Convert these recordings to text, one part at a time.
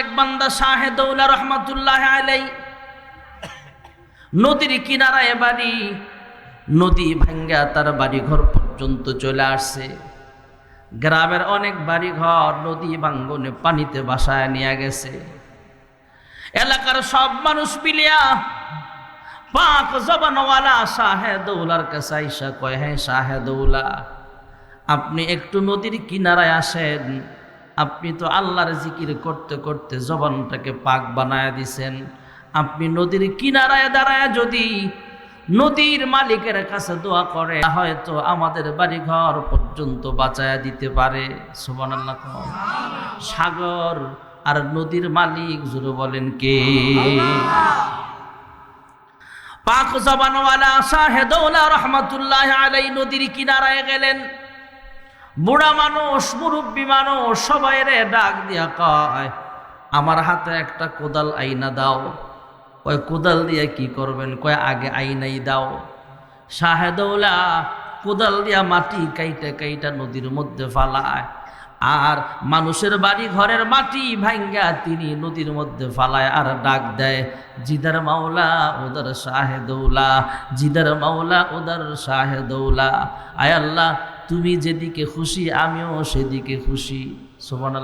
এক বান্দা শাহেদৌলা রহমাতুল্লাহ আলাই নদীর কিনারায় বাড়ি, নদী ভাঙ্গা তার বাড়ি ঘর পর্যন্ত চলে আসছে। গ্রামের অনেক বাড়ি ঘর নদী ভাঙ্গনে পানিতে বাসায় নিয়ে গেছে। এলাকার সব মানুষ মিলিয়া পাক জবানওয়ালা শাহেদৌলার কাছে আইসা কয় হ্যাঁ শাহেদৌলা আপনি একটু নদীর কিনারায় আসেন। আপনি তো আল্লাহর জিকির করতে করতে জবানটাকে পাক বানায় দিছেন। আপনি নদীর কিনারায় দাঁড়ায় যদি নদীর মালিকের কাছে দোয়া করে হয়তো আমাদের বাড়ি ঘর পর্যন্ত বাঁচায় দিতে পারে। সুবান আল্লাহ সাগর আর নদীর মালিক জুড়ে বলেন কে? পাক জবানওয়ালা শাহেদৌলা রহমতুল্লাহ আলাই নদীর কিনারায় গেলেন। বুড়া মানুষ, মুরব্বী মানুষ, সবাই রে ডাক দিয়া কয়, আমার হাতে একটা কোদাল আইনা দাও। কয়, কোদাল দিয়ে কি করবেন? কয়, আগে আইনাই দাও। শাহেদৌলা কোদাল দিয়া মাটি কাইটা কাইটা নদীর মধ্যে ফালায়। আর মানুষের বাড়ি ঘরের মাটি ভাঙ্গা তিনি নদীর মধ্যে ফালায়। আর ডাক দেয়, জিদার মাওলা ওদার শাহেদৌলা জিদার মাওলা ওদার শাহেদৌলা আয় আল্লাহ তুমি যেদিকে খুশি, আমিও সেদিকে খুশি। সোমান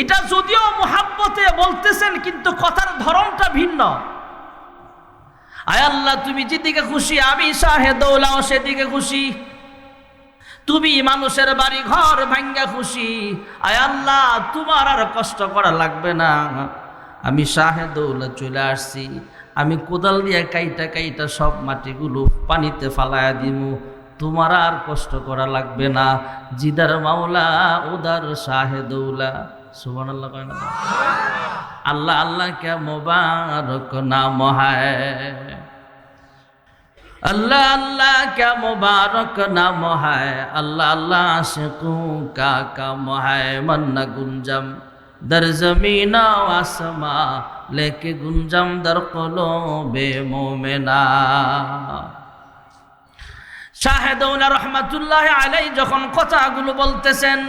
এটা যদিও মোহাব্বতে বলতেছেন, কিন্তু কথার ধরনটা ভিন্ন। আয় আল্লাহ, তুমি যেদিকে খুশি, আমি শাহেদৌলাও সেদিকে খুশি। তুমি মানুষের বাড়ি ঘর ভাঙ্গা খুশি। আয় আল্লাহ, তোমার আর কষ্ট করা লাগবে না। আমি শাহেদৌলা চলে আসছি। আমি কোদাল দিয়া কাইটা কাইটা সব মাটিগুলো পানিতে ফালায়া দিব তোমার আর কষ্ট করা লাগবে না। জিদার মাওলা, উদার শাহেদৌলা সুবান আল্লাহ আল্লাহ আল্লাহ কে মোবারক নাম হায়। আল্লাহ আল্লাহ কে মোবারক নাম হায়। আল্লাহ আল্লাহ সে কা কাকা মহায় মন্না গুঞ্জম। দর জমিনা আসমা লেকে لے দর কলো বে মোমেনা শাহেদৌলা রহমাতুল্লাহ আলাই যখন কথাগুলো বলতেছেন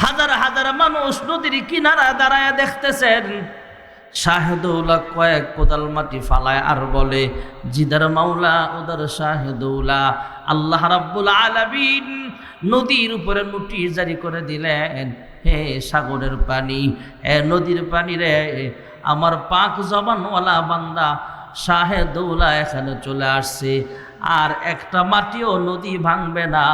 হাজার হাজার মানুষ নদীর কিনারা দাঁড়ায় দেখতেছেন শাহেদৌলা কয়েক কোদাল মাটি ফালায় আর বলে জিদার মাওলা ওদার শাহেদৌলা আল্লাহ রাব্বুল আলামিন নদীর উপরে মুটি জারি করে দিলেন হে সাগরের পানি, হে নদীর পানি রে, আমার পাক জবানওয়ালা বান্দা শাহেদৌলা এখানে চলে আসছে। আর একটা মাটিও নদী ভাঙবে না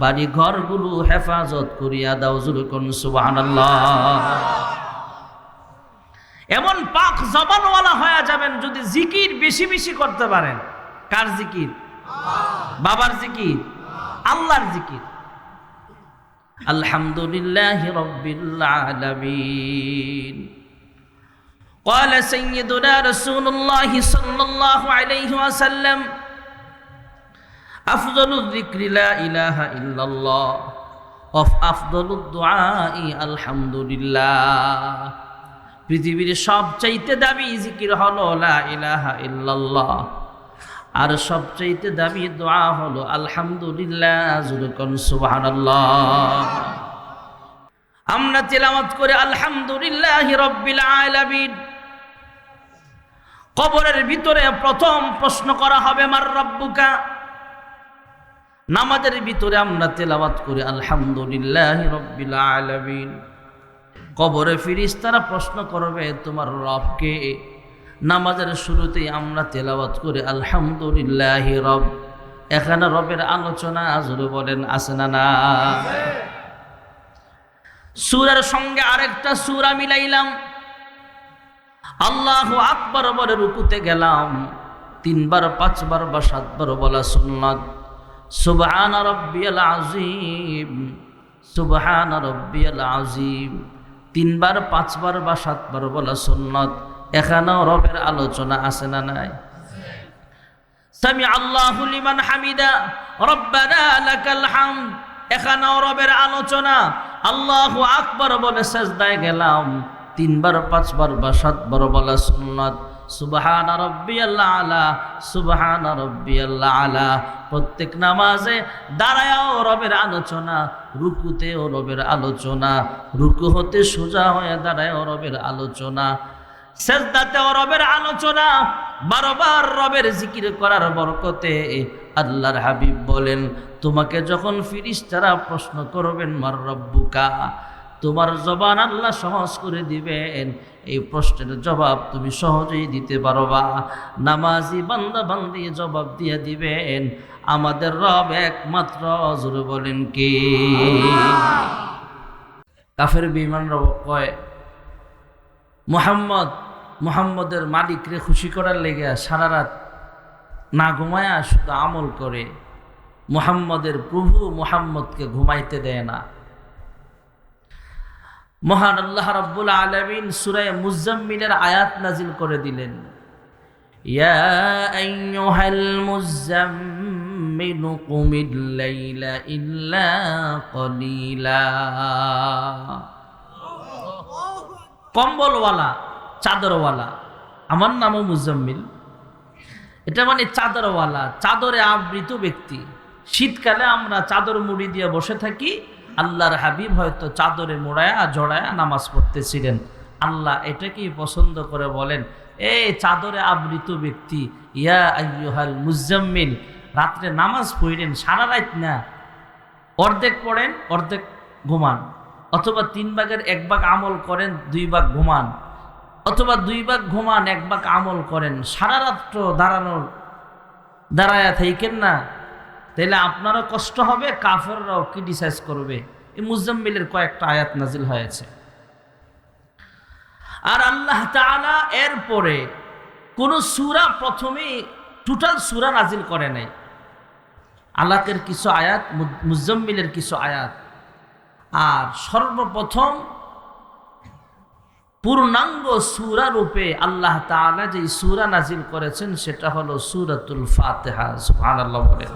বাড়ি ঘরগুলো হেফাজত করিয়া দাও জুরুকন সুবহানাল্লাহ। এমন পাক জবানওয়ালা হয়ে যাবেন যদি জিকির বেশি বেশি করতে পারেন। কার জিকির? বাবার জিকির? আল্লাহর জিকির। আলহামদুলিল্লাহ রব্বিল আলামিন قال سيدنا رسول الله صلى الله عليه وسلم أفضل الذكر لا إله إلا الله وأفضل الدعاء الحمد لله পৃথিবীর সবচাইতে দামি জিকির হলো লা ইলাহা ইল্লাল্লাহ আর সবচাইতে দামি দোয়া হলো, আলহামদুলিল্লাহ আমরা তেলাওয়াত করে, আলহামদুলিল্লাহ রব্বিল আলামিন। কবরের ভিতরে প্রথম প্রশ্ন করা হবে, মার রব্বুকা? নামাজের ভিতরে আমরা তেলাওয়াত করি, আলহামদুলিল্লাহ রব্বিল আলামিন। কবরে ফিরিস তারা প্রশ্ন করবে, তোমার রবকে? নামাজের শুরুতেই আমরা তেলাওয়াত করি, আলহামদুলিল্লাহ রব। এখানে রবের আলোচনা আজরে বলেন আসে না না? সুরের সঙ্গে আরেকটা সুরা মিলাইলাম। আল্লাহ আকবর বলে রুকুতে গেলাম, তিনবার, পাঁচবার বা সাতবার বলা সুন্নাত। সুবহান রব্বিয়াল আজিম সুবহান রব্বিয়াল আজিম তিনবার, পাঁচবার বা সাতবার বলা সুন্নত। এখানেও রবের আলোচনা আছে না নাই? সামি আল্লাহ লিমান হামিদা, রব্বানা লাকাল হামদ। এখানেও রবের আলোচনা, আল্লাহু আকবার বলে সেজদায় গেলাম, তিনবার, পাঁচবার বা সাতবার বলা সুন্নত। সুবহান রব্বি আল্লাহ আলা, সুবহান রব্বি আল্লাহ আলা। প্রত্যেক নামাজে দাঁড়ায়ও রবের আলোচনা, রুকুতেও রবের আলোচনা, রুকু হতে সোজা হয়ে দাঁড়ায়ও রবের আলোচনা। সেজদাতেও রবের আলোচনা, বারবার রবের জিকির করার বরকতে আল্লাহর হাবিব বলেন, তোমাকে যখন ফিরিস্তারা প্রশ্ন করবেন, মার রব্বুকা, তোমার জবান আল্লাহ সহজ করে দিবেন। এই প্রশ্নের জবাব তুমি সহজেই দিতে পারবা। নামাজি বান্দা বান্দি জবাব দিয়ে দিবেন। আমাদের রব একমাত্র জোরে বলেন কে? কাফের বিমান রব কয়, মোহাম্মদ মোহাম্মদের মালিকরে খুশি করার লেগে সারা রাত না ঘুমায়া শুধু আমল করে, মোহাম্মদের প্রভু মোহাম্মদকে ঘুমাইতে দেয় না। মহান আল্লাহ রাব্বুল আলামিন সূরা মুজাম্মিলের আয়াত নাজিল করে দিলেন। কম্বলওয়ালা চাদরওয়ালা। আমার নামও মুজাম্মিল। এটা মানে চাদরওয়ালা, চাদরে আবৃত ব্যক্তি। শীতকালে আমরা চাদর মুড়ি দিয়ে বসে থাকি, আল্লাহর হাবিব হয়তো চাদরে মোড়ায়া, জড়ায়া নামাজ পড়তেছিলেন। আল্লাহ এটাকেই পছন্দ করে বলেন, এ চাদরে আবৃত ব্যক্তি, ইয়া আইয়ুহাল মুজাম্মিল, রাত্রে নামাজ পড়লেন সারা রাত না। অর্ধেক পড়েন, অর্ধেক ঘুমান। অথবা তিন ভাগের এক ভাগ আমল করেন, দুই ভাগ ঘুমান। অথবা দুই ভাগ ঘুমান, এক ভাগ আমল করেন। সারা রাত্র দাঁড়ানোর, দাঁড়ায়া থাইকেন না। তাহলে আপনারও কষ্ট হবে, কাফেররাও ক্রিটিসাইজ করবে। এই মুজাম্মিলের কয়েকটা আয়াত নাজিল হয়েছে। আর আল্লাহ তাআলা এরপরে কোন সুরা প্রথমে টোটাল সুরা নাজিল করে নাই। আলাকের কিছু আয়াত মুজাম্মিলের কিছু আয়াত। আর সর্বপ্রথম পূর্ণাঙ্গ সুরা রূপে আল্লাহ তাআলা যে সুরা নাজিল করেছেন, সেটা হলো সূরাতুল ফাতিহা, সুবহানাল্লাহ বলেন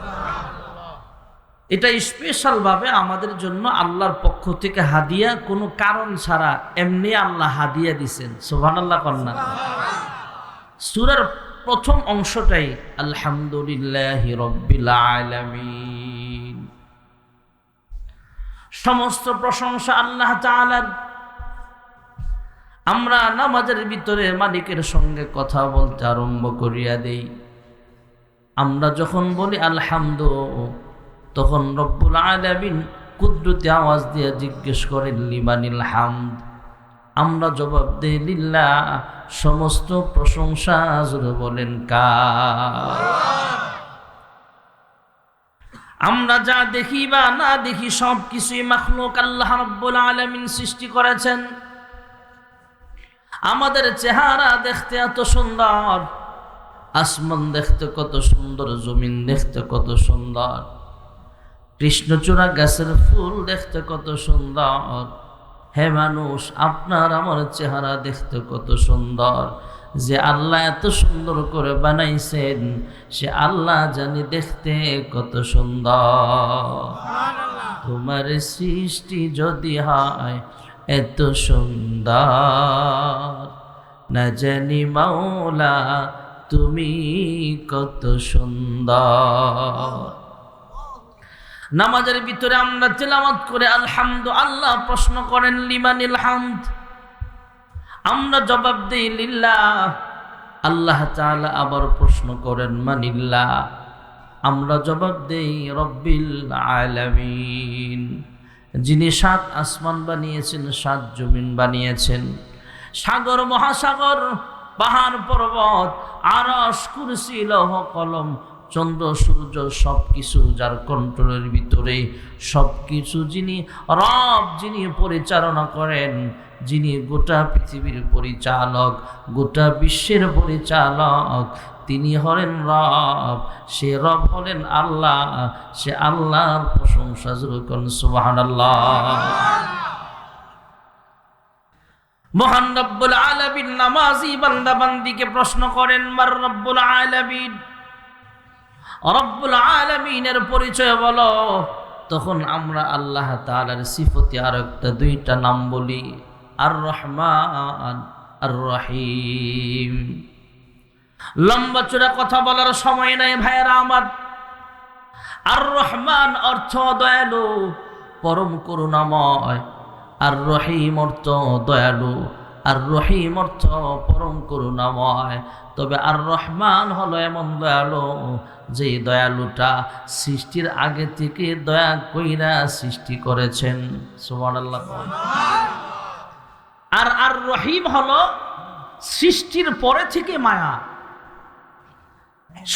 এটা স্পেশাল ভাবে আমাদের জন্য আল্লাহর পক্ষ থেকে হাদিয়া, কোনো কারণ ছাড়া এমনি আল্লাহ হাদিয়া দিছেন। সুবহানাল্লাহ কন্যা সূরার প্রথম অংশটাই, আলহামদুলিল্লাহি রব্বিল সমস্ত প্রশংসা আল্লাহ তাআলার। আমরা নামাজের ভিতরে মালিকের সঙ্গে কথা বলতে আরম্ভ করিয়া দেই। আমরা যখন বলি আলহামদু, তখন রব্বুল আলামিন কুদরতি আওয়াজ দিয়ে জিজ্ঞেস করেন, লিমানিল হামদ? আমরা জবাব দেই লিল্লা সমস্ত প্রশংসা বলেন কা আমরা যা দেখি বা না দেখি সব কিছুই মাখলুক আল্লাহ রব্বুল আলামিন সৃষ্টি করেছেন। আমাদের চেহারা দেখতে এত সুন্দর আসমান দেখতে কত সুন্দর জমিন দেখতে কত সুন্দর কৃষ্ণচূড়া গাছের ফুল দেখতে কত সুন্দর। হে মানুষ আপনার আমার চেহারা দেখতে কত সুন্দর। যে আল্লাহ এত সুন্দর করে বানাইছেন সে আল্লাহ জানি দেখতে কত সুন্দর। তোমার সৃষ্টি যদি হয় এত সুন্দর। না জানি মাওলা, তুমি কত সুন্দর। নামাজের ভিতরে আমরা তেলাওয়াত করে আলহামদু আল্লাহ প্রশ্ন করেন, লিমানিল হামদ। আমরা জবাব দিই, লিল্লাহ। আল্লাহ তাআলা আবার প্রশ্ন করেন, মানিল্লাহ। আমরা জবাব দেই, রব্বিল আলামিন। যিনি সাত আসমান বানিয়েছেন, সাত জমিন বানিয়েছেন। সাগর, মহাসাগর, পাহাড়, পর্বত আরস কুরসি, লৌহ, কলম, চন্দ্র, সূর্য সব কিছু যার কন্ট্রোলের ভিতরে সব কিছু যিনি রব, যিনি পরিচালনা করেন, যিনি গোটা পৃথিবীর পরিচালক, গোটা বিশ্বের পরিচালক তিনি হলেন রব। সে রব হলেন আল্লাহ। সে আল্লাহর প্রশংসা যেরকম সুবাহান আল্লাহ মহান রব্বুল আলামিন নামাজি বান্দা বান্দিকে প্রশ্ন করেন, মার রব্বুল আলামিন? রব্বুল আলামিনের পরিচয় বলো। তখন আমরা আল্লাহ তাআলার সিফতি আর একটা, দুইটা নাম বলি আর রহমান আর রহিম লম্বা চূড়া কথা বলার সময় নাই ভাইয়েরা আমার। আর রহমান অর্থ দয়ালু, পরম করুণাময়। আর রহিম অর্থ দয়ালু, আর রহিম অর্থ পরম করুণাময়। তবে আর রহমান হলো এমন দয়ালু যে দয়ালুটা সৃষ্টির আগে থেকে দয়া কইরা সৃষ্টি করেছেন। সুবহানাল্লাহ। আর আর রহিম হলো সৃষ্টির পরে থেকে মায়া।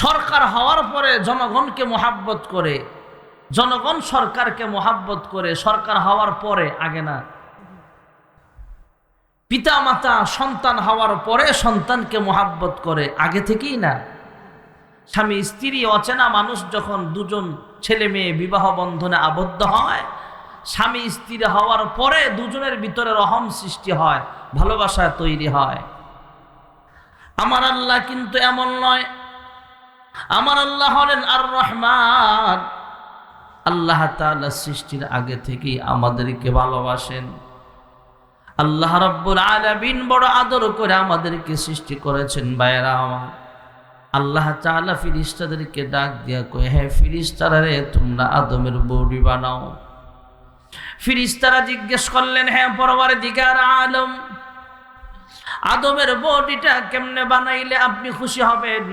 সরকার হওয়ার পরে জনগণকে মোহাব্বত করে, জনগণ সরকারকে মোহাব্বত করে, সরকার হওয়ার পরে, আগে না। পিতা মাতা সন্তান হওয়ার পরে সন্তানকে মোহাব্বত করে, আগে থেকেই না। স্বামী, স্ত্রী, অচেনা মানুষ যখন দুজন ছেলে মেয়ে বিবাহ বন্ধনে আবদ্ধ হয়, স্বামী, স্ত্রী হওয়ার পরে দুজনের ভিতরে রহম সৃষ্টি হয়, ভালোবাসা তৈরি হয়। আমার আল্লাহ কিন্তু এমন নয় আমার আল্লাহ হলেন আর রহমান আল্লাহ তাআলা সৃষ্টির আগে থেকেই আমাদেরকে ভালোবাসেন। আল্লাহ রব্বুল আলামিন বড় আদর করে আমাদেরকে সৃষ্টি করেছেন বাইরা আমার। আল্লাহ তাআলা ফিরিস্তাদেরকে ডাক দিয়া কয়ে হ্যাঁ ফিরিস্তারা রে, তোমরা আদমের বৌডি বানাও। ফিরিস্তারা জিজ্ঞেস করলেন হ্যাঁ পরবার দিকার আলম, আদমের বডিটা কেমনে বানাইলে আপনি খুশি হবেন?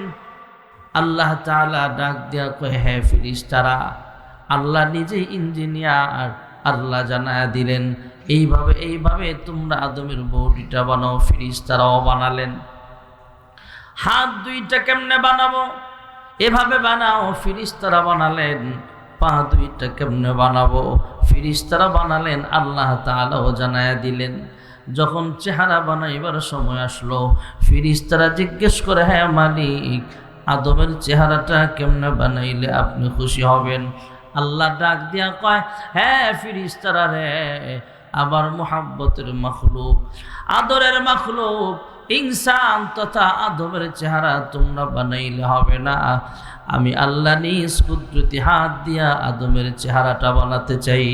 আল্লাহ তাআলা ডাক দিয়া কয়ে হ্যাঁ ফিরিস্তারা আল্লাহ নিজে ইঞ্জিনিয়ার, আল্লাহ জানায়া দিলেন, এইভাবে এইভাবে তোমরা আদমের বডিটা বানাও ফিরিস্তারাও বানালেন। হাত দুইটা কেমনে বানাবো? এভাবে বানাও ফিরিস্তারা বানালেন, পা দুইটা কেমনে বানাবো? ফিরিস্তারা বানালেন, আল্লাহ তাআলাও জানায়া দিলেন। যখন চেহারা বানাইবার সময় আসলো ফিরিস্তারা জিজ্ঞেস করে হ্যাঁ মালিক আদমের চেহারাটা কেমনে বানাইলে আপনি খুশি হবেন? আল্লাহ ডাক দিয়া কয় হ্যাঁ ফিরিস্তারা রে আবার মোহাব্বতের মখলুক, আদরের মখলুক, ইনসান তথা আদমের চেহারা তোমরা বানাইলে হবে না। আমি আল্লাহ নিজ কুদরতি হাত দিয়া আদমের চেহারাটা বানাতে চাই।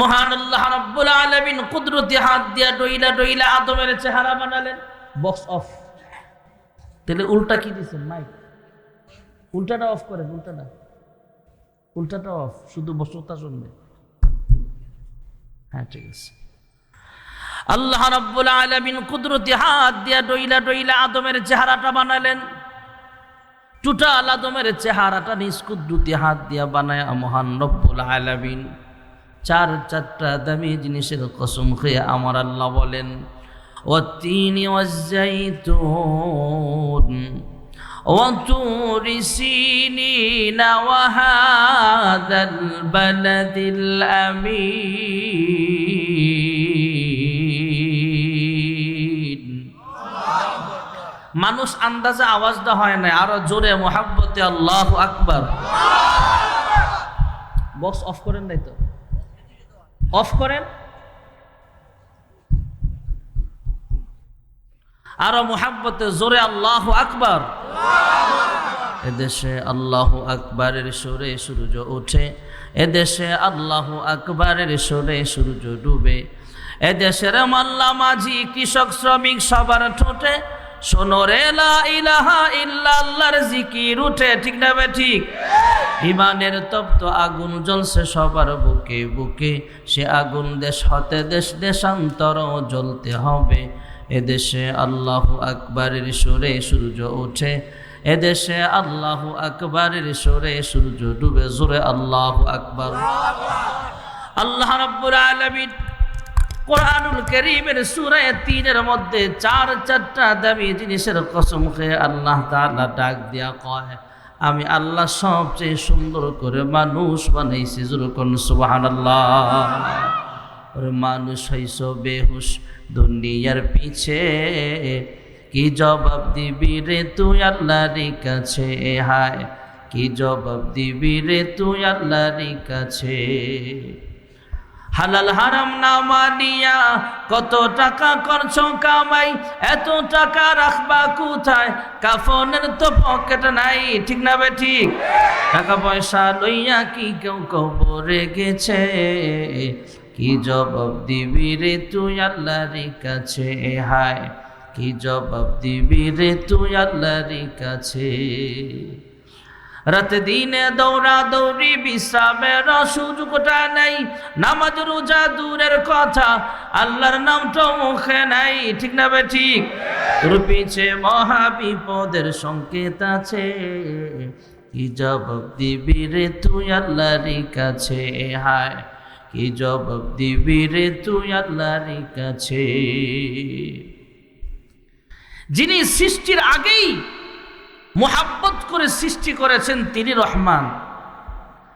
মহান আল্লাহ রাব্বুল আলামিন কুদরতি হাত দিয়া ডইলা ডইলা আদমের চেহারা বানালেন। বক্স অফ তাহলে উল্টা কি দিছেন মাইক উল্টাটা অফ করেন, উল্টাটা। উল্টাটা অফ শুধু বসতা শুনবে। হ্যাঁ ঠিক আছে। আল্লাহ রাব্বুল আলামিন কুদরতি হাত দিয়া ডইলা ডইলা আদমের চেহারাটা বানালেন। টোটাল আদমের চেহারাটা নিজ কুদরতি হাত দিয়া বানায় মহান রব্বুল আলামিন। চার চারটা দামি জিনিসের কসম খেয়ে আমার আল্লাহ বলেন والتين والزيتون وطور سينين وهذا البلد الأمين মানুষ আন্দাজে আওয়াজটা হয় না আরো জোরে মোহাব্বতে আল্লাহ আকবার বক্স অফ করেন নাই তো অফ করেন আরও মোহাব্বতে জোরে আল্লাহ আকবার। এদেশে আল্লাহ আকবরের সুরে সূর্য ওঠে, এদেশে আল্লাহ আকবরের সুরে সূর্য ডুবে, এদেশের মাল্লা মাঝি কৃষক শ্রমিক সবার ঠোঁটে সোনরে ইলাহা ইল্লা আল্লাহর জিকির উঠে, ঠিক না বে ঠিক? ইমানের তপ্ত আগুন জ্বলছে সবার বুকে বুকে, সে আগুন দেশ হতে দেশ দেশান্তর জ্বলতে হবে। এদেশে আল্লাহ আকবরের সুরে সূর্য ওঠে। এদেশে আল্লাহ আকবরের সুরে সূর্য ডুবে। জোরে আল্লাহ আকবর। আল্লাহ রাব্বুল আলামিন কোরআনুল করিমের সূরা তিনের মধ্যে চার চারটা দামি জিনিসের কসম আল্লাহ তাআলা ডাক দিয়া কয়, আমি আল্লাহ সবচেয়ে সুন্দর করে মানুষ বানাইছি যেরকম সুবহানাল্লাহ। ওরে মানুষ হইছ বেহুশ দুনিয়ার পিছে। কি জবাব দিবি রে তুই আল্লাহর কাছে? হায়, কি জবাব দিবি রে তুই আল্লাহর কাছে? হালাল হারাম না মানিয়া কত টাকা করছ কামাই, এত টাকা রাখবা কোথায়? কাফনের তো পকেট নাই, ঠিক না বে ঠিক? টাকা পয়সা লইয়া কি কেউ কবরে গেছে? কি জবাব দিবি রে তুই আল্লাহর কাছে? হায়, কি জবাব দিবি রে তুই আল্লাহর কাছে? রাতে দিনে দৌড়া দৌড়ি, বিশ্রামের সুযোগটা নেই। নামাজ, রোজা দূরের কথা, আল্লাহর নামটা মুখে নাই। ঠিক না ঠিক? তোর পিছে মহা বিপদের সংকেত আছে। কি জবাব দিবি রে তুই আল্লাহর কাছে? হায় কি জবাব দিবি রে তুই আল্লাহর কাছে? যিনি সৃষ্টির আগেই মোহাব্বত করে সৃষ্টি করেছেন, তিনি রহমান।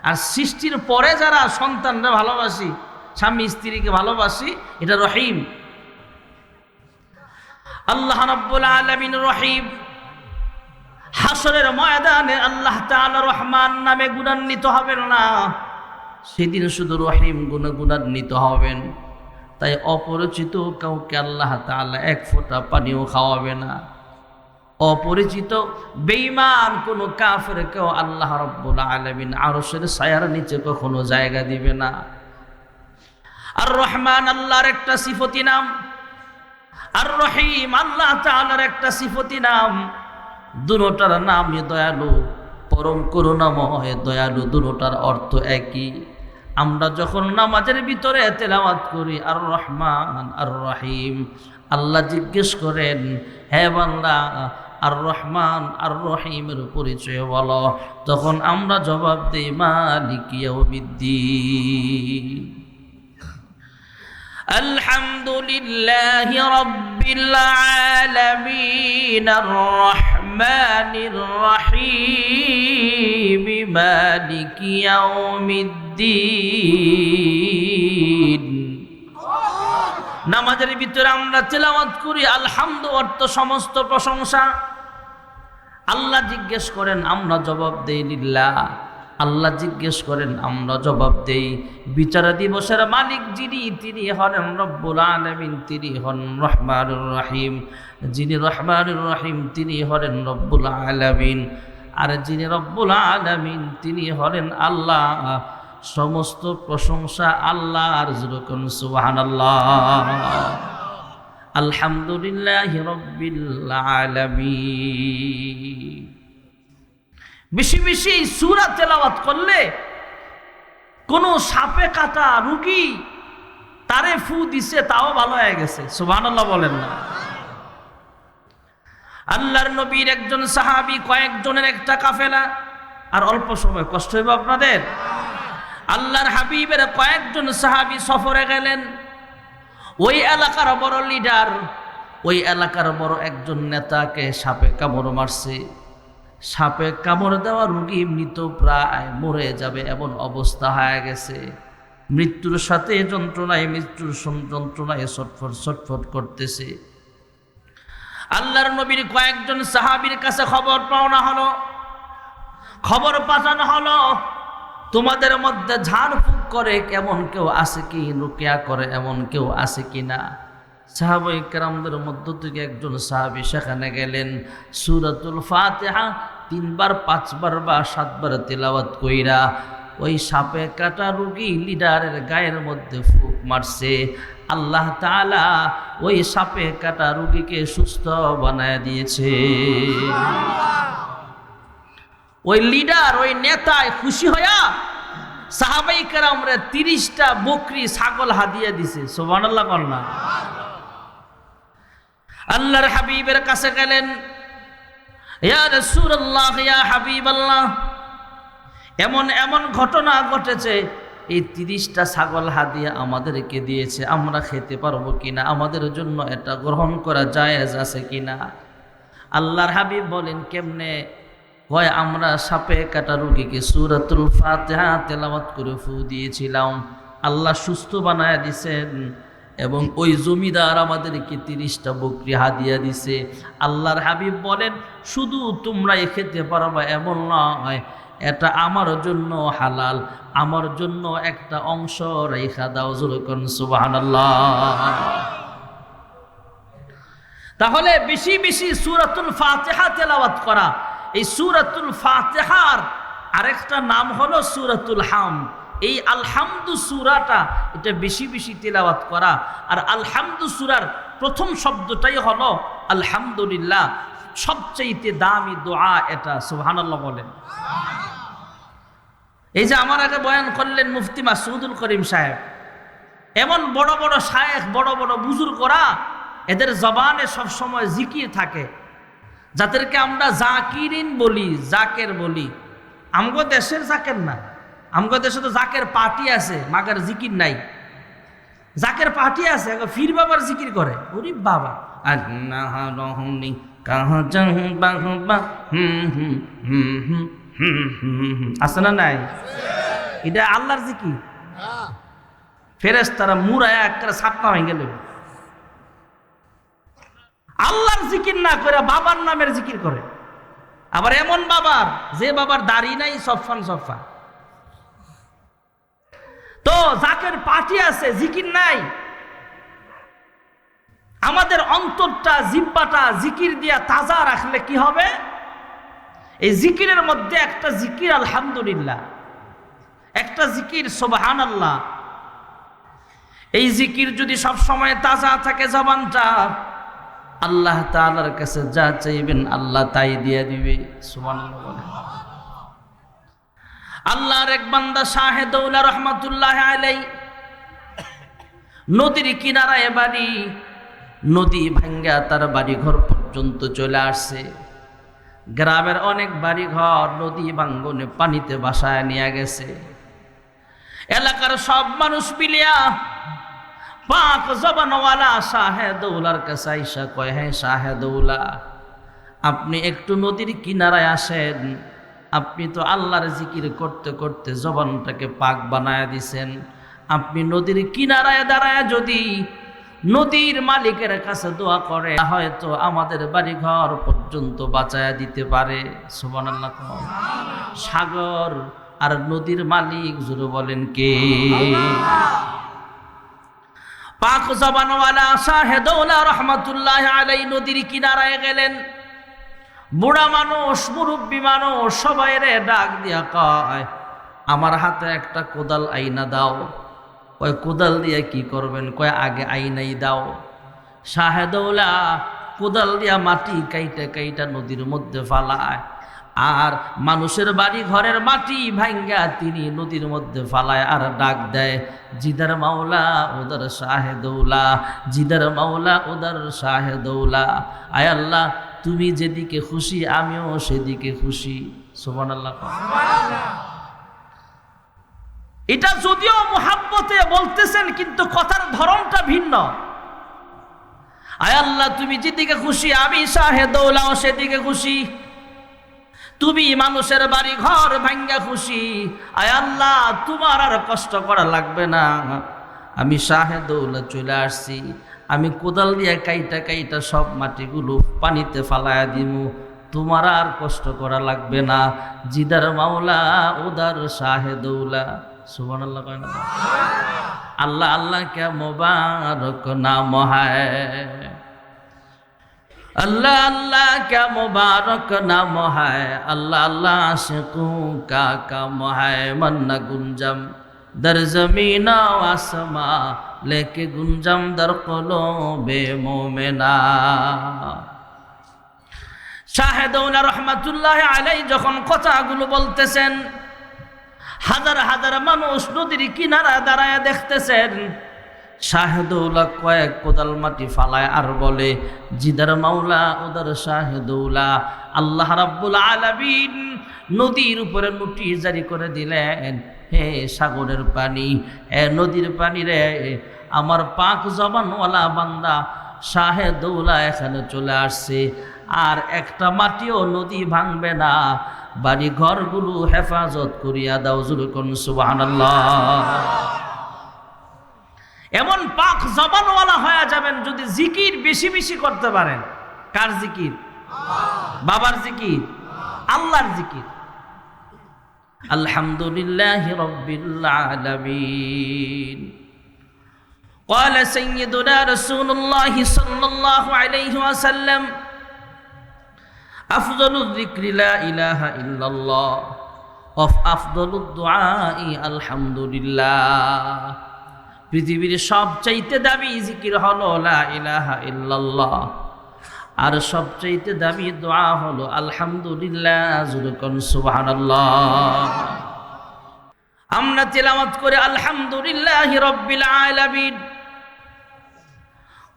আর সৃষ্টির পরে যারা সন্তানরা ভালোবাসি, স্বামী স্ত্রীকে ভালোবাসি, এটা রহিম। আল্লাহ রব্বুল আলমিন রহিম। হাসরের ময়দানে আল্লাহ রহমান নামে গুণান্বিত হবেন না। সেদিন শুধু রহিম গুণে গুণান্বিত হবেন। তাই অপরিচিত কাউকে আল্লাহ তাআলা এক ফোঁটা পানিও খাওয়াবে না। অপরিচিত বেইমান কোন কাফের কেউ আল্লাহ রব্বুল আলমিন আরসের ছায়ার নিচে কখনো জায়গা দিবে না। আর রহমান আল্লাহর একটা সিফতি নাম। আর রহিম আল্লাহ তাআলার একটা সিফতি নাম। দুটার নামই দয়ালু, পরম করুণাময় দয়ালু দুটার অর্থ একই। আমরা যখন নামাজের ভিতরে তেলাওয়াত করি আর রহমান আর রহিম আল্লাহ জিজ্ঞেস করেন হে বান্দা আর রহমান আর রহিমের পরিচয় বলো তখন আমরা জবাব দিই মালিকিয়াউমিদ্দিন الحمد لله رب العالمين الرحمن الرحيم مالك يوم الدين নামাজের ভিতরে আমরা তেলাওয়াত করি আলহামদু অর্থ সমস্ত প্রশংসা আল্লাহ জিজ্ঞেস করেন আমরা জবাব দেই লিল্লাহ আল্লাহ জিজ্ঞেস করেন আমরা জবাব দেই বিচার দিবসের মালিক যিনি তিনি হলেন রব্বুল আলমিন তিনি হন রহমানুর রহিম যিনি রহমানুর রহিম তিনি হলেন রব্বুল আলমিন আর যিনি রব্বুল আলমিন, তিনি হলেন আল্লাহ। সমস্ত প্রশংসা আল্লাহ আর যেরকম সুবাহান আল্লাহ আলহামদুলিল্লাহ রব্বিল আলামিন। বেশি বেশি সুরা তেলাওয়াত করলে কোন সাপে, কাটা, রুগী তারে ফু দিছে, তাও ভালো হয়ে গেছে। সুবহানাল্লাহ বলেন না। আল্লাহর নবীর একজন সাহাবী, কয়েকজনের একটা কাফেলা। আর অল্প সময়, কষ্ট হইব আপনাদের? আল্লাহর হাবিবের কয়েকজন সাহাবী সফরে গেলেন। ওই এলাকার বড় লিডার, ওই এলাকার বড় একজন নেতাকে সাপে কামড় মারছে। সাপে কামড় দেওয়া রুগী মৃত প্রায় মরে যাবে এমন অবস্থা হয়ে গেছে। মৃত্যুর সাথে যন্ত্রণায়, মৃত্যুর যন্ত্রণায় ছটফট ছটফট করতেছে। আল্লাহর নবীর কয়েকজন সাহাবীর কাছে খবর পাওনা হলো। খবর পাঠানো হলো, তোমাদের মধ্যে ঝাড়ফুঁক করে এমন কেউ আছে কি, রুকিয়া করে এমন কেউ আছে কি না? সাহাবাই কেরামদের মধ্য থেকে একজন সাহাবি সেখানে গেলেন, সুরাতুল ফাতেহা তিনবার, পাঁচবার বা সাতবার তেলাওয়াত কইরা ওই সাপে কাটা রুগী লিডারের গায়ের মধ্যে ফুক মারছে। আল্লাহ তাআলা ওই সাপে কাটা রুগীকে সুস্থ বানায় দিয়েছে। ওই লিডার ওই নেতায় খুশি হইয়া সাহাবাই কেরামরে তিরিশটা বকরি ছাগল হাদিয়া দিছে। সোবান আল্লাহ কন্যা আল্লাহর হাবিবের কাছে গেলেন ইয়া রাসূলুল্লাহ ইয়া হাবিবাল্লাহ এমন এমন ঘটনা ঘটেছে। এই তিরিশটা ছাগল হাদিয়া আমাদেরকে দিয়েছে, আমরা খেতে পারব কিনা, আমাদের জন্য এটা গ্রহণ করা জায়েজ আছে কিনা? আল্লাহর হাবিব বলেন, কেমনে হয়, আমরা সাপে কাটা রুগীকে সুরাতুল ফাতেহা তেলাওয়াত করে ফু দিয়েছিলাম। আল্লাহ সুস্থ বানায় দিছেন এবং ওই জমিদার আমাদেরকে তিরিশটা বকরি হাদিয়া দিছে। আল্লাহর হাবিব বলেন, শুধু তোমরাই খেতে পারবা, এমন নয়। এটা আমার জন্য হালাল, আমার জন্য একটা অংশ রেখা দাও যেরকম সুবাহান তাহলে বেশি বেশি সুরাতুল ফাতেহা তেলাওয়াত করা। এই সুরাতুল ফাতেহার আরেকটা নাম হলো সুরাতুল হাম। এই আলহামদু সুরাটা এটা বেশি বেশি তেলাওয়াত করা। আর আলহামদু সুরার প্রথম শব্দটাই হলো আলহামদুলিল্লাহ। সবচাইতে দামি দোয়া এটা, সুবহানাল্লাহ বলেন। এই যে আমার আগে বয়ান করলেন মুফতি মাসুদুল করিম সাহেব, এমন বড় বড় শায়েখ, বড় বড় বুজুর্গরা, এদের জবানে সবসময় জিকির থাকে। যাদেরকে আমরা জাকিরিন বলি, জাকের বলি, আমগো দেশের জাকের না। আমগো দেশে তো জাকের পার্টি আছে, মাগার জিকির নাই। জাকের পার্টি আছে ফির বাবার জিকির করে। ওরে বাবা। কাহা জাহ বাহ বাহ হুম হুম হুম হুম আছে না নাই? এটা আল্লাহর জিকির। ফেরেস তারা মুরায় একটা সাপনা হয়ে গেল আল্লাহর জিকির না করে বাবার নামের জিকির করে। আবার এমন বাবার, যে বাবার দাড়ি নাই, সফান সফা। তো জাকের পার্টি আছে, জিকির নাই আমাদের অন্তরটা, জিব্বাটা জিকির দিয়া তাজা রাখলে কি হবে? এই জিকিরের মধ্যে একটা জিকির, আলহামদুলিল্লাহ। একটা জিকির সোবাহান আল্লাহ এই জিকির যদি সব সময় তাজা থাকে জবানটা, আল্লাহ তাআলার কাছে যা চাইবেন আল্লাহ তাই দিয়ে দিবে আল্লাহর এক বান্দা শাহেদৌলা রহমাতুল্লাহ আলাই নদীর কিনারায় বাড়ি নদী ভাঙ্গা তার বাড়িঘর পর্যন্ত চলে আসছে। গ্রামের অনেক বাড়িঘর নদী ভাঙ্গনে পানিতে বাসায় নিয়ে গেছে। এলাকার সব মানুষ মিলিয়া পাক জবানওয়ালা শাহেদৌলার কাছে আইসা কয় হ্যাঁ শাহেদৌলা, আপনি একটু নদীর কিনারায় আসেন। আপনি তো আল্লাহর জিকির করতে করতে জবানটাকে পাক বানায় দিছেন। আপনি নদীর কিনারায় দাঁড়ায় যদি নদীর মালিকের কাছে দোয়া করে হয়তো আমাদের বাড়ি ঘর পর্যন্ত বাঁচায় দিতে পারে। সাগর আর নদীর মালিক জুড়ে বলেন কে? পাক জবানওয়ালা শাহেদৌলা রহমতুল্লাহ আলাই নদীর কিনারায় গেলেন। বুড়া মানুষ, মুরব্বী মানুষ সবাই রে ডাক দিয়া কয়, আমার হাতে একটা কোদাল আইনা দাও। কয়, কোদাল দিয়ে কি করবেন? কয়, আগে আইনাই দাও। শাহেদৌলা কোদাল দিয়া মাটি কাইটা কাইটা নদীর মধ্যে ফালায়। আর মানুষের বাড়ি ঘরের মাটি ভাঙ্গা তিনি নদীর মধ্যে ফালায়। আর ডাক দেয়, জিদার মাওলা, ওদার শাহেদৌলা, জিদার মাওলা, ওদার শাহেদৌলা। আয় আল্লাহ, তুমি যেদিকে খুশি, আমিও সেদিকে খুশি। সোমান আল্লাহ এটা যদিও মোহাব্বতে বলতেছেন, কিন্তু কথার ধরনটা ভিন্ন। আয় আল্লাহ, তুমি যেদিকে খুশি, আমি শাহেদৌলাও সেদিকে খুশি। তুমি মানুষের বাড়ি ঘর ভাঙ্গা খুশি। আয় আল্লাহ, তোমার আর কষ্ট করা লাগবে না। আমি শাহেদৌলা চলে আসছি। আমি কোদাল দিয়ে কাইটা কাইটা সব মাটিগুলো পানিতে ফালায়া দিমু। তোমার আর কষ্ট করা লাগবে না। জিদার মাওলা, উদার শাহেদৌলা সুবান আল্লাহ কয় না। আল্লাহ আল্লাহ কে মোবারক নাম হায়। আল্লাহ আল্লাহ কে মোবারক নাম হায়। আল্লাহ আল্লাহ আশিকু কা কাম মন্না গুঞ্জম দর জমিন আসমা লেকে গুঞ্জম দর কলো বে মোমেনা শাহেদৌলা রহমতুল্লাহ আলাই যখন কথাগুলো বলতেছেন হাজার হাজার মানুষ নদীর কিনারা দাঁড়ায় দেখতেছেন। শাহেদৌলা কয়েক কোদাল মাটি ফালায় আর বলে, জিদার মাওলা, ওদার শাহেদৌলা, আল্লাহ রাব্বুল আলামিন নদীর উপরে নোটিশ জারি করে দিলেন। হে সাগরের পানি, এ নদীর পানি রে, আমার পাক জবানওয়ালা বান্দা শাহেদৌলা এখানে চলে আসছে। আর একটা মাটিও নদী ভাঙবে না বাড়ি ঘরগুলো হেফাজত করিয়া দাও জুলুকন সুবহানাল্লাহ এমন পাক জবানওয়ালা হয়ে যাবেন যদি জিকির বেশি বেশি করতে পারেন কার জিকির বাবার জিকির আল্লাহর জিকির আলহামদুলিল্লাহ রব্বিল আলামিন قال سيدنا رسول الله صلى الله عليه وسلم আফজলুদ্দিক্রিলা ইলাহা ইল্লাল্লাহ। অফ পৃথিবীর সবচাইতে দামি জিকির হলো লা ইলাহা ইল্লাল্লাহ। আর সবচাইতে দামি দোয়া হলো আলহামদুলিল্লাহ আমরা তেলামত করে আলহামদুলিল্লাহ রব্বিল আলামিন।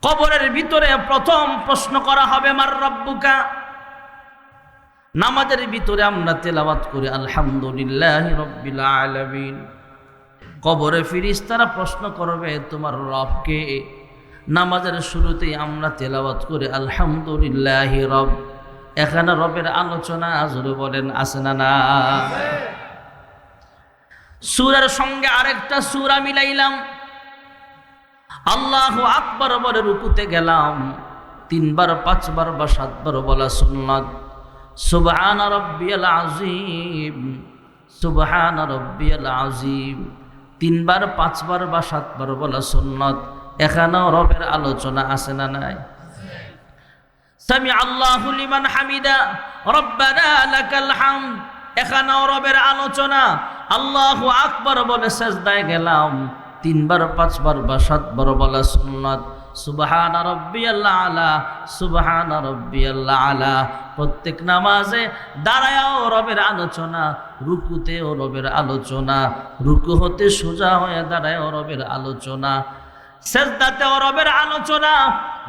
কবরের ভিতরে প্রথম প্রশ্ন করা হবে, মার রব্বুকা? নামাজের ভিতরে আমরা তেলাওয়াত করি, আলহামদুলিল্লাহ রব্বিল আলামিন। কবরে ফিরিস্তারা প্রশ্ন করবে, তোমার রবকে নামাজের শুরুতেই আমরা তেলাওয়াত করি, আলহামদুলিল্লাহ রব। এখানে রবের আলোচনা জোরে বলেন, আছে না না? সুরের সঙ্গে আরেকটা সুরা মিলাইলাম। আল্লাহ আকবর বলে রুকুতে গেলাম, তিনবার, পাঁচবার বা সাতবার বলা সুন্নাত। সুবহান রব্বিয়াল আজিম সুবহান রব্বিয়াল আজিম তিনবার, পাঁচবার বা সাতবার বলা সুন্নত। এখানেও রবের আলোচনা আছে না নাই? আল্লাহু লিমান আলোচনা, আল্লাহু আকবার বলে সেজদায় গেলাম। তিনবার, পাঁচবার বা সাতবার বলা সুন্নত। সুবহান রব্বিয়াল্লাহ আলা রব্বিয়াল্লাহ প্রত্যেক নামাজে দাঁড়ায়ও রবের আলোচনা, রুকুতেও রবের আলোচনা, রুকু হতে সোজা হয়ে দাঁড়ায়ও রবের আলোচনা। সেজদাতেও রবের আলোচনা,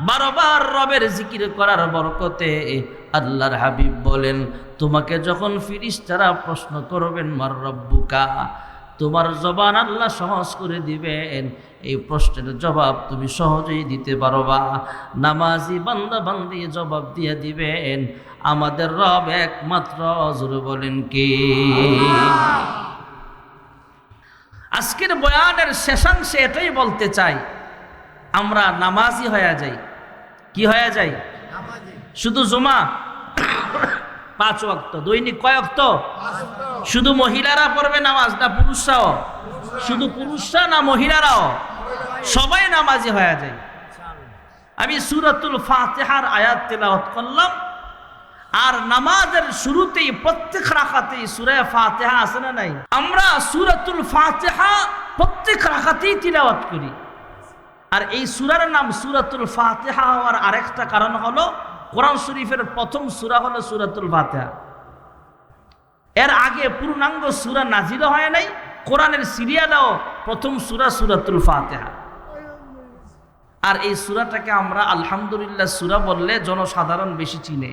বারবার রবের জিকির করার বরকতে আল্লাহর হাবিব বলেন, তোমাকে যখন ফিরিস্তারা প্রশ্ন করবেন, মার রব্বুকা, তোমার জবান আল্লাহ সহজ করে দিবেন এই প্রশ্নের জবাব তুমি সহজেই দিতে পারবা। নামাজি বান্দা বান্দি জবাব দিয়ে দিবেন আমাদের রব একমাত্র জোরে বলেন কে? আজকের বয়ানের শেষাংশে এটাই বলতে চাই আমরা নামাজি হয়ে যাই। কি হয়ে যাই? শুধু জমা? পাঁচ অক্ত দৈনিক কয় অক্ত শুধু মহিলারা পড়বে নামাজ না পুরুষরাও? শুধু পুরুষরা না মহিলারাও সবাই নামাজি হয়ে যায়। আমি সুরাতুল ফাতেহার আয়াত তেলাওয়াত করলাম। আর নামাজের শুরুতেই প্রত্যেক রাখাতেই সুরে ফাতেহা আছে না নাই? আমরা সুরাতুল ফাতেহা প্রত্যেক রাখাতেই তিলাওয়াত করি। আর এই সুরার নাম সুরাতুল ফাতেহা হওয়ার আরেকটা কারণ হলো, কোরআন শরীফের প্রথম সুরা হলো সুরাতুল ফাতেহা। এর আগে পূর্ণাঙ্গ সুরা নাজিল হয় নাই কোরআনের সিরিয়ালও প্রথম সুরা সুরাতুল ফাতেহা। আর এই সুরাটাকে আমরা আলহামদুলিল্লাহ সুরা বললে জনসাধারণ বেশি চিনে।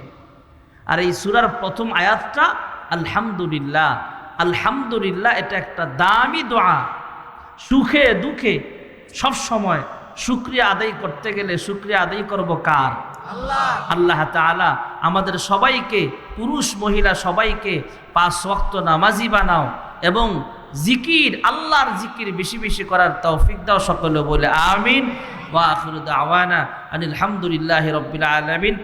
আর এই সুরার প্রথম আয়াতটা আলহামদুলিল্লাহ আলহামদুলিল্লাহ এটা একটা দামি দোয়া। সুখে দুঃখে সব সময় শুক্রিয়া আদায় করতে গেলে শুক্রিয়া আদায় করব কার? আল্লাহ তাআলা আমাদের সবাইকে পুরুষ মহিলা সবাইকে পাঁচ ওয়াক্ত নামাজি বানাও এবং জিকির, আল্লাহর জিকির বেশি বেশি করার তৌফিক দাও সকলে বলে আমিন। ওয়া আখিরু দাওয়ানা আনিল হামদুলিল্লাহি রাব্বিল আলামিন।